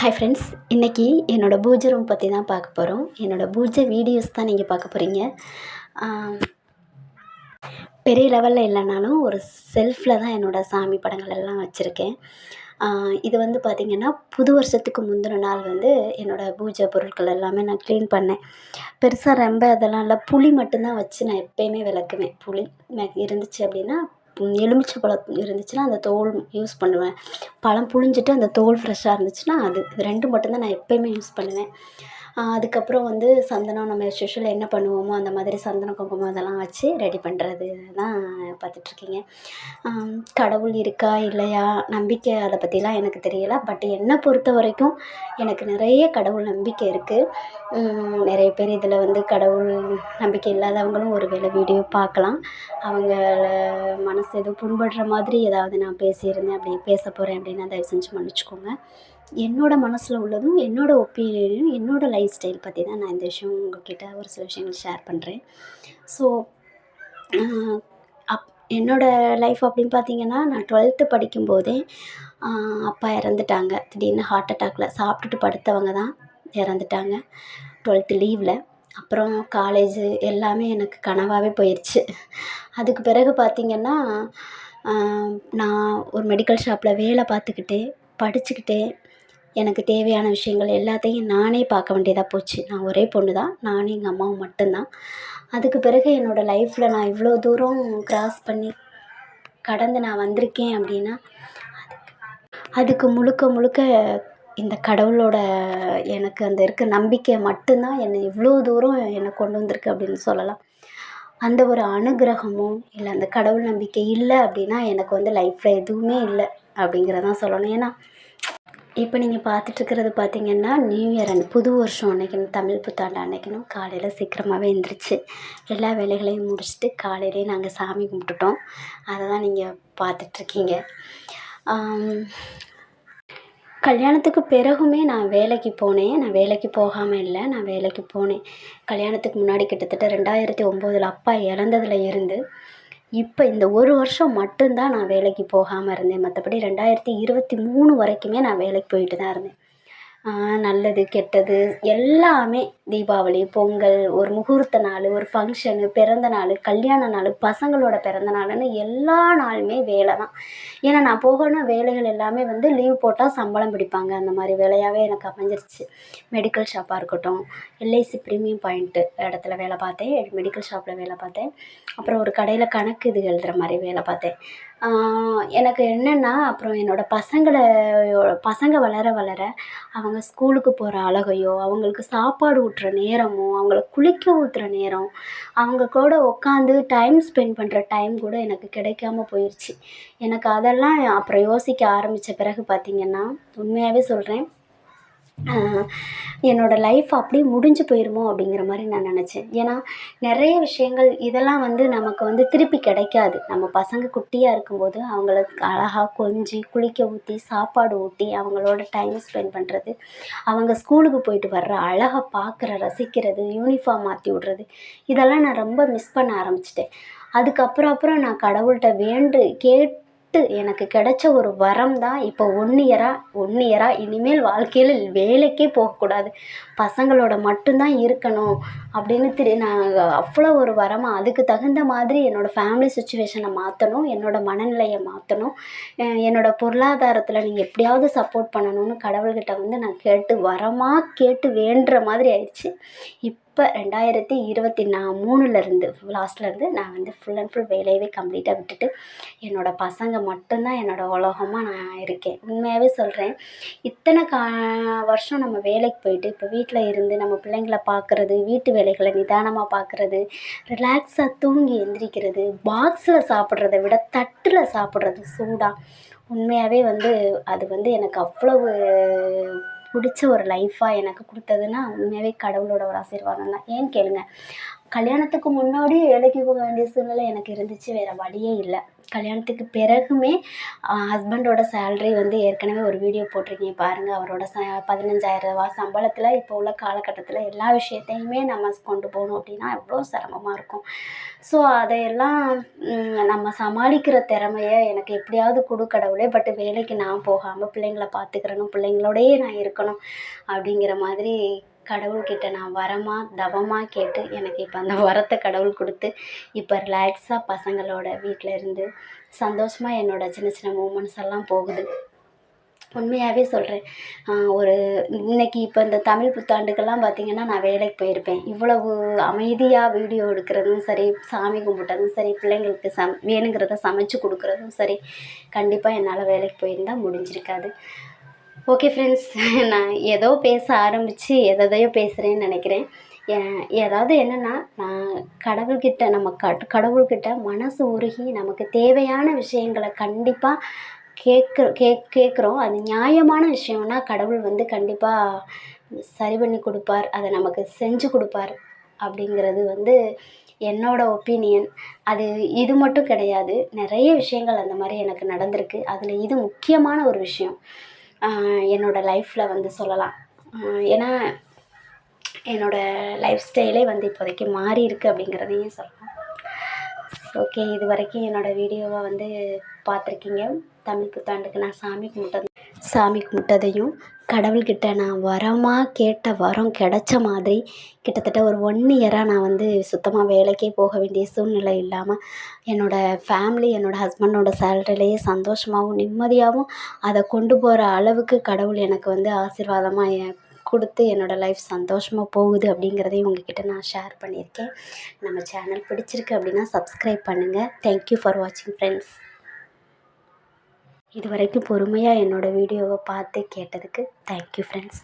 Hi friends இன்றைக்கி என்னோடய பூஜை ரூம் பற்றி தான் பார்க்க போகிறோம் என்னோடய பூஜை வீடியோஸ் தான் நீங்கள் பார்க்க போகிறீங்க பெரிய லெவலில் இல்லைனாலும் ஒரு செல்ஃபில் தான் என்னோடய சாமி படங்கள் எல்லாம் வச்சுருக்கேன். இது வந்து பார்த்திங்கன்னா புது வருஷத்துக்கு முந்தின நாள் வந்து என்னோடய பூஜை பொருட்கள் எல்லாமே நான் க்ளீன் பண்ணேன். பெருசாக ரொம்ப அதெல்லாம் இல்லை புளி மட்டும்தான் வச்சு நான் எப்போயுமே விளக்குவேன். புளி இருந்துச்சு அப்படின்னா எலுமிச்சை பழம் இருந்துச்சுன்னா அந்த தோல் யூஸ் பண்ணுவேன். பழம் புழிஞ்சிட்டு அந்த தோல் ஃப்ரெஷ்ஷாக இருந்துச்சுன்னா அது இது ரெண்டும் மட்டும்தான் நான் எப்போயுமே யூஸ் பண்ணுவேன். அதுக்கப்புறம் வந்து சந்தனம் நம்ம as என்ன பண்ணுவோமோ அந்த மாதிரி சந்தனம் குங்குமம் அதெல்லாம் வச்சு ரெடி பண்ணுறது தான் பார்த்துட்ருக்கீங்க. கடவுள் இருக்கா இல்லையா? நம்பிக்கை அதை பற்றிலாம் எனக்கு தெரியலை. பட் என்னை பொறுத்த வரைக்கும் எனக்கு நிறைய கடவுள் நம்பிக்கை இருக்குது நிறைய பேர் இதில் வந்து கடவுள் நம்பிக்கை இல்லாதவங்களும் ஒரு வேளை வீடியோ பார்க்கலாம். அவங்கள மனசு எதுவும் புண்படுற மாதிரி ஏதாவது நான் பேசியிருந்தேன் அப்படி பேச போகிறேன் அப்படின்னா தயவு செஞ்சு மன்னிச்சுக்கோங்க. என்னோடய மனசில் உள்ளதும் என்னோடய ஒப்பீனியனையும் என்னோடய லைஃப் ஸ்டைல் பற்றி தான் நான் இந்த விஷயம் உங்ககிட்ட ஒரு சில விஷயங்கள் ஷேர் பண்ணுறேன் ஸோ அப் என்னோடய லைஃப் அப்படின்னு பார்த்தீங்கன்னா நான் டுவெல்த்து படிக்கும்போதே அப்பா இறந்துட்டாங்க. திடீர்னு ஹார்ட் அட்டாக்கில் சாப்பிட்டுட்டு படுத்தவங்க தான் இறந்துட்டாங்க. டுவெல்த்து லீவில் அப்புறம் காலேஜு எல்லாமே எனக்கு கனவாகவே போயிடுச்சு அதுக்கு பிறகு பார்த்திங்கன்னா நான் ஒரு மெடிக்கல் ஷாப்பில் வேலை பார்த்துக்கிட்டே படிச்சுக்கிட்டே எனக்கு தேவையான விஷயங்கள் எல்லாத்தையும் நானே பார்க்க வேண்டியதாக போச்சு. நான் ஒரே பொண்ணு தான் நானும் எங்கள் அம்மாவும் மட்டும்தான். அதுக்கு பிறகு என்னோடய லைஃப்பில் நான் இவ்வளோ தூரம் க்ராஸ் பண்ணி கடந்து நான் வந்திருக்கேன் அப்படின்னா அதுக்கு முழுக்க முழுக்க இந்த கடவுளோட எனக்கு அந்த இருக்க நம்பிக்கை மட்டும்தான் என்னை இவ்வளோ தூரம் என்னை கொண்டு வந்திருக்கு அப்படின்னு சொல்லலாம். அந்த ஒரு அனுகிரகமும் இல்லை அந்த கடவுள் நம்பிக்கை இல்லை அப்படின்னா எனக்கு வந்து லைஃப்பில் எதுவுமே இல்லை அப்படிங்கிறதான் சொல்லணும். ஏன்னா இப்போ நீங்கள் பார்த்துட்ருக்கிறது பார்த்தீங்கன்னா நியூ இயர் அன் புது வருஷம் அன்னைக்கணும் தமிழ் புத்தாண்டு அன்னைக்குன்னு காலையில் சீக்கிரமாகவே எழுந்திரிச்சு எல்லா வேலைகளையும் முடிச்சுட்டு காலையிலேயே நாங்கள் சாமி கும்பிட்டுட்டோம். அதை தான் நீங்கள் பார்த்துட்ருக்கீங்க கல்யாணத்துக்கு பிறகுமே நான் வேலைக்கு போனேன். நான் வேலைக்கு போகாமல் இல்லை நான் வேலைக்கு போனேன். கல்யாணத்துக்கு முன்னாடி கிட்டத்தட்ட ரெண்டாயிரத்தி ஒம்போதில் அப்பா இறந்ததுல இருந்து இப்போ இந்த ஒரு வருஷம் மட்டும்தான் நான் வேலைக்கு போகாமல் இருந்தேன். மற்றபடி ரெண்டாயிரத்தி இருபத்தி மூணு வரைக்குமே நான் வேலைக்கு போயிட்டு தான் இருந்தேன். நல்லது கெட்டது எல்லாமே தீபாவளி பொங்கல் ஒரு முகூர்த்த நாள் ஒரு ஃபங்க்ஷனு பிறந்த நாள் கல்யாண நாள் பசங்களோட பிறந்த நாளுன்னு எல்லா நாளுமே வேலை தான். ஏன்னா நான் போகணும் வேலைகள் எல்லாமே வந்து லீவ் போட்டால் சம்பளம் பிடிப்பாங்க. அந்த மாதிரி வேலையாகவே எனக்கு அமைஞ்சிருச்சு. மெடிக்கல் ஷாப்பாக இருக்கட்டும் எல்ஐசி ப்ரீமியம் பாயிண்ட்டு இடத்துல வேலை பார்த்தேன். மெடிக்கல் ஷாப்பில் வேலை பார்த்தேன். அப்புறம் ஒரு கடையில் கணக்கு இது எழுதுகிற மாதிரி வேலை பார்த்தேன். எனக்கு என்னென்னா அப்புறம் என்னோடய பசங்களை பசங்க வளர வளர அவங்க ஸ்கூலுக்கு போகிற அழகையோ அவங்களுக்கு சாப்பாடு ஊட்டுற நேரமும் அவங்கள குளிக்க ஊற்றுற நேரம் அவங்க கூட உட்காந்து டைம் ஸ்பெண்ட் பண்ணுற டைம் கூட எனக்கு கிடைக்காம போயிடுச்சு எனக்கு அதெல்லாம் அப்புறம் யோசிக்க ஆரம்பித்த பிறகு பார்த்திங்கன்னா உண்மையாகவே சொல்கிறேன் என்னோடய லைஃப் அப்படியே முடிஞ்சு போயிடுமோ அப்படிங்கிற மாதிரி நான் நினச்சேன். ஏன்னா நிறைய விஷயங்கள் இதெல்லாம் வந்து நமக்கு வந்து திருப்பி கிடைக்காது. நம்ம பசங்க குட்டியாக இருக்கும்போது அவங்கள அழகாக கொஞ்சி குளிக்க ஊற்றி சாப்பாடு ஊட்டி அவங்களோட டைம் ஸ்பெண்ட் பண்ணுறது அவங்க ஸ்கூலுக்கு போயிட்டு வர்ற அழகை பார்க்குற ரசிக்கிறது யூனிஃபார்ம் மாற்றி விட்றது இதெல்லாம் நான் ரொம்ப மிஸ் பண்ண ஆரம்பிச்சிட்டேன். அதுக்கப்புறம் அப்புறம் நான் கடவுள்கிட்ட வேண்டு கேட் கேட்டு எனக்கு கிடைச்ச ஒரு வரம் தான் இப்போ ஒன் இயராக ஒன் இயராக இனிமேல் வாழ்க்கையில் வேலைக்கே போகக்கூடாது. பசங்களோட மட்டும்தான் இருக்கணும் அப்படின்னு திரு நான் அவ்வளோ ஒரு வரமாக அதுக்கு தகுந்த மாதிரி என்னோடய ஃபேமிலி சுச்சுவேஷனை மாற்றணும் என்னோடய மனநிலையை மாற்றணும் என்னோடய பொருளாதாரத்தில் நீங்கள் எப்படியாவது சப்போர்ட் பண்ணணும்னு கடவுள்கிட்ட வந்து நான் கேட்டு வரமாக கேட்டு வேண்டுற மாதிரி ஆயிடுச்சு. இப் இப்போ ரெண்டாயிரத்தி இருபத்தி நா மூணுலேருந்து லாஸ்ட்லேருந்து நான் வந்து ஃபுல் அண்ட் ஃபுல் வேலையவே கம்ப்ளீட்டாக விட்டுட்டு என்னோடய பசங்க மட்டும்தான் என்னோடய உலகமாக நான் இருக்கேன். உண்மையாகவே சொல்கிறேன் இத்தனை கா வருஷம் நம்ம வேலைக்கு போயிட்டு இப்போ வீட்டில் இருந்து நம்ம பிள்ளைங்களை பார்க்குறது வீட்டு வேலைகளை நிதானமாக பார்க்குறது ரிலாக்ஸாக தூங்கி எந்திரிக்கிறது பாக்ஸில் சாப்பிட்றத விட தட்டில் சாப்பிட்றது சூடாக உண்மையாகவே வந்து அது வந்து எனக்கு அவ்வளவு பிடிச்ச ஒரு லைஃபாக எனக்கு கொடுத்ததுன்னா உண்மையாகவே கடவுளோட ஒரு ஆசீர்வாதம் தான். ஏன்னு கேளுங்க? கல்யாணத்துக்கு முன்னாடி வேலைக்கு போக வேண்டிய சூழ்நிலை எனக்கு இருந்துச்சு வேறு வழியே இல்லை. கல்யாணத்துக்கு பிறகுமே ஹஸ்பண்டோட சேல்ரி வந்து ஏற்கனவே ஒரு வீடியோ போட்டிருக்கீங்க பாருங்கள் அவரோட ச பதினஞ்சாயிரரூவா சம்பளத்தில் இப்போ உள்ள காலகட்டத்தில் எல்லா விஷயத்தையுமே நம்ம கொண்டு போகணும் அப்படின்னா எவ்வளோ சிரமமாக இருக்கும். ஸோ அதையெல்லாம் நம்ம சமாளிக்கிற திறமைய எனக்கு எப்படியாவது கொடு கடவுளே. பட் வேலைக்கு நான் போகாமல் பிள்ளைங்கள பார்த்துக்கிறணும் பிள்ளைங்களோடயே நான் இருக்கணும் அப்படிங்கிற மாதிரி கடவுள்கிட்ட நான் வரமாக தவமாக கேட்டு எனக்கு இப்போ அந்த வரத்தை கடவுள் கொடுத்து இப்போ ரிலாக்ஸாக பசங்களோட வீட்டில் இருந்து சந்தோஷமாக என்னோட சின்ன சின்ன மூமெண்ட்ஸ் எல்லாம் போகுது. உண்மையாகவே சொல்கிறேன் ஒரு இன்னைக்கு இப்போ இந்த தமிழ் புத்தாண்டுக்கெல்லாம் பார்த்திங்கன்னா நான் வேலைக்கு போயிருப்பேன். இவ்வளவு அமைதியாக வீடியோ எடுக்கிறதும் சரி சாமி கும்பிட்டதும் சரி பிள்ளைங்களுக்கு சம் வேணுங்கிறத சமைச்சு கொடுக்குறதும் சரி கண்டிப்பாக என்னால் வேலைக்கு போயிருந்தால் முடிஞ்சிருக்காது. ஓகே ஃப்ரெண்ட்ஸ் நான் ஏதோ பேச ஆரம்பித்து எதையோ பேசுகிறேன்னு நினைக்கிறேன். ஏதாவது என்னென்னா நான் கடவுள்கிட்ட நம்ம கட் கடவுள்கிட்ட மனசு உருகி நமக்கு தேவையான விஷயங்களை கண்டிப்பாக கேட்குற கேக் கேட்குறோம். அது நியாயமான விஷயம்னா கடவுள் வந்து கண்டிப்பாக சரி பண்ணி கொடுப்பார். அதை நமக்கு செஞ்சு கொடுப்பார் அப்படிங்கிறது வந்து என்னோட ஒப்பீனியன். அது இது மட்டும் கிடையாது. நிறைய விஷயங்கள் அந்த மாதிரி எனக்கு நடந்திருக்கு. அதில் இது முக்கியமான ஒரு விஷயம். என்னோடய லைஃப்பில் வந்து சொல்லலாம். ஏன்னா என்னோடய லைஃப் ஸ்டைலே வந்து இப்போதைக்கு மாறி இருக்குது அப்படிங்கிறதையும் சொல்லலாம். ஓகே இது வரைக்கும் என்னோடய வீடியோவை வந்து பார்த்துருக்கீங்க. தமிழ் புத்தாண்டுக்கு நான் சாமி கும்பிட்டது. சாமி கும்பிட்டதையும் கடவுள்கிட்ட நான் வரமாக கேட்ட வரம் கிடச்ச மாதிரி கிட்டத்தட்ட ஒரு ஒன் இயராக நான் வந்து சுத்தமாக வேலைக்கே போக வேண்டிய சூழ்நிலை இல்லாமல் என்னோடய ஃபேமிலி என்னோடய ஹஸ்பண்டோட சேலரிலேயே சந்தோஷமாகவும் நிம்மதியாகவும் அதை கொண்டு போகிற அளவுக்கு கடவுள் எனக்கு வந்து ஆசீர்வாதமாக கொடுத்து என்னோடய லைஃப் சந்தோஷமாக போகுது அப்படிங்கிறதையும் உங்ககிட்ட நான் ஷேர் பண்ணியிருக்கேன். நம்ம சேனல் பிடிச்சிருக்கு அப்படின்னா சப்ஸ்கிரைப் பண்ணுங்கள் தேங்க்யூ ஃபார் வாட்சிங் ஃப்ரெண்ட்ஸ் இது வரைக்கும் பொறுமையாக என்னோடய வீடியோவை பார்த்து கேட்டதுக்கு தேங்க்யூ ஃப்ரெண்ட்ஸ்